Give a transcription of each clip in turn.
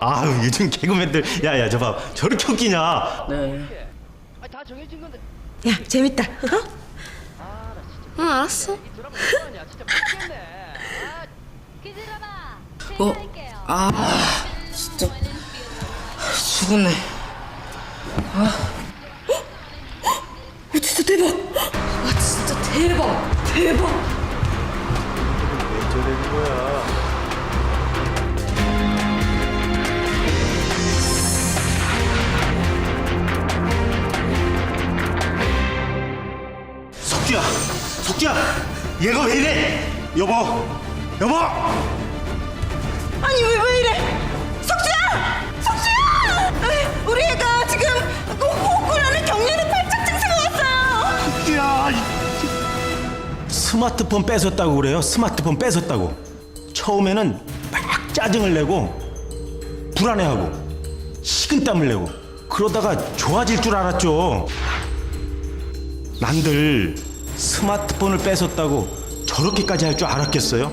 아유 요즘 개그맨들 야야 저 봐 저렇게 웃기냐 네. 아, 다 정해진 건데. 야 재밌다. 어? 응 알았어. 이 드라마 잠깐만요. 진짜. 아, 어? 아, 진짜 죽었네. 어, 진짜 대박. 와 진짜 대박. 대박. 왜 저러는 거야 얘가 왜 이래 여보 여보 아니 왜 왜 이래? 석주야! 석주야! 에이, 우리 애가 지금 호흡곤란의 경련의 발작 증세가 왔어요. 야, 이- 스마트폰 뺏었다고 그래요. 스마트폰 뺏었다고. 처음에는 막 짜증을 내고 불안해하고 식은땀을 내고 그러다가 좋아질 줄 알았죠. 난들 스마트폰을 뺏었다고 저렇게까지 할 줄 알았겠어요?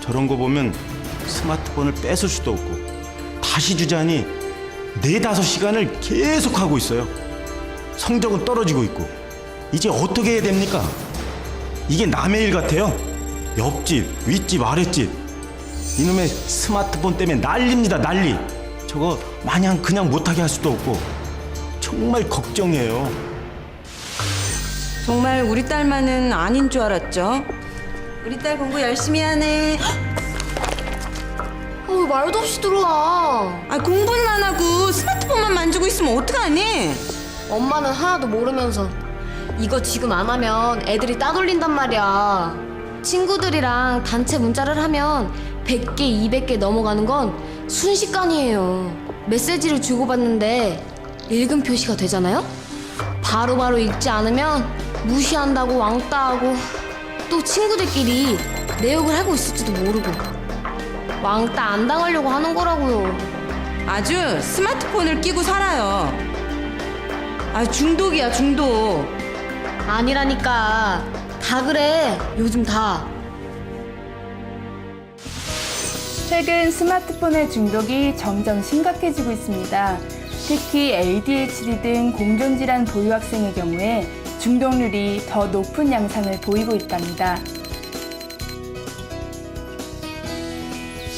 저런 거 보면 스마트폰을 뺏을 수도 없고 다시 주자니 네다섯 시간을 계속 하고 있어요. 성적은 떨어지고 있고 이제 어떻게 해야 됩니까? 이게 남의 일 같아요. 옆집, 윗집, 아랫집 이놈의 스마트폰 때문에 난립니다 난리. 저거 마냥 그냥 못하게 할 수도 없고 정말 걱정이에요. 정말 우리 딸만은 아닌 줄 알았죠. 우리 딸 공부 열심히 하네. 어, 왜 말도 없이 들어와. 아 공부는 안 하고 스마트폰만 만지고 있으면 어떡하니? 엄마는 하나도 모르면서 이거 지금 안 하면 애들이 따돌린단 말이야. 친구들이랑 단체 문자를 하면 100개, 200개 넘어가는 건 순식간이에요. 메시지를 주고받는데 읽음 표시가 되잖아요? 바로바로 읽지 않으면 무시한다고 왕따하고 또 친구들끼리 내 욕을 하고 있을지도 모르고 왕따 안 당하려고 하는 거라고요. 아주 스마트폰을 끼고 살아요. 아 중독이야 중독. 아니라니까 다 그래 요즘 다 최근 스마트폰의 중독이 점점 심각해지고 있습니다. 특히 ADHD 등 공존질환 보유 학생의 경우에 중독률이 더 높은 양상을 보이고 있답니다.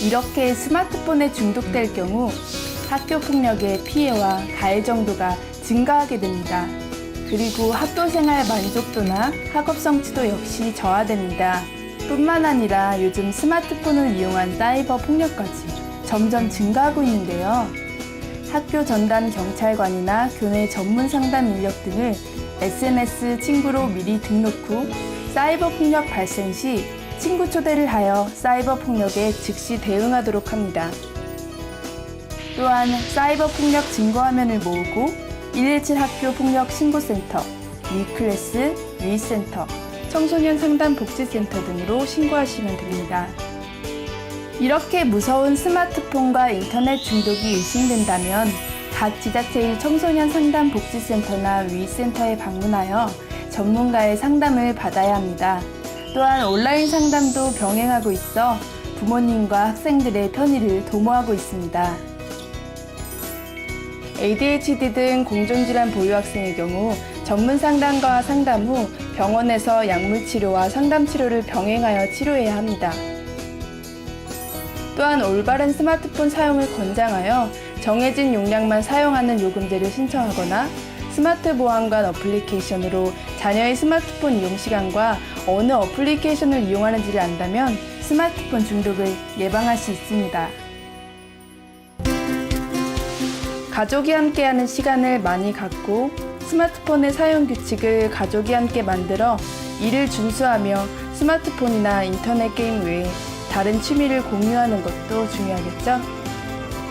이렇게 스마트폰에 중독될 경우 학교 폭력의 피해와 가해 정도가 증가하게 됩니다. 그리고 학교 생활 만족도나 학업 성취도 역시 저하됩니다. 뿐만 아니라 요즘 스마트폰을 이용한 사이버 폭력까지 점점 증가하고 있는데요. 학교 전담 경찰관이나 교내 전문 상담 인력 등을 SNS 친구로 미리 등록 후 사이버 폭력 발생 시 친구 초대를 하여 사이버 폭력에 즉시 대응하도록 합니다. 또한 사이버 폭력 증거 화면을 모으고 117 학교 폭력 신고센터, 위클래스, 위센터, 청소년 상담 복지센터 등으로 신고하시면 됩니다. 이렇게 무서운 스마트폰과 인터넷 중독이 의심된다면 각 지자체의 청소년 상담 복지센터나 위센터에 방문하여 전문가의 상담을 받아야 합니다. 또한 온라인 상담도 병행하고 있어 부모님과 학생들의 편의를 도모하고 있습니다. ADHD 등 공존질환 보유 학생의 경우 전문 상담과 상담 후 병원에서 약물 치료와 상담 치료를 병행하여 치료해야 합니다. 또한 올바른 스마트폰 사용을 권장하여 정해진 용량만 사용하는 요금제를 신청하거나 스마트 보안관 어플리케이션으로 자녀의 스마트폰 이용 시간과 어느 어플리케이션을 이용하는지를 안다면 스마트폰 중독을 예방할 수 있습니다. 가족이 함께하는 시간을 많이 갖고 스마트폰의 사용 규칙을 가족이 함께 만들어 이를 준수하며 스마트폰이나 인터넷 게임 외에 다른 취미를 공유하는 것도 중요하겠죠?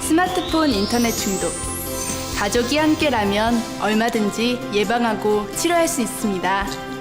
스마트폰 인터넷 중독. 가족이 함께라면 얼마든지 예방하고 치료할 수 있습니다.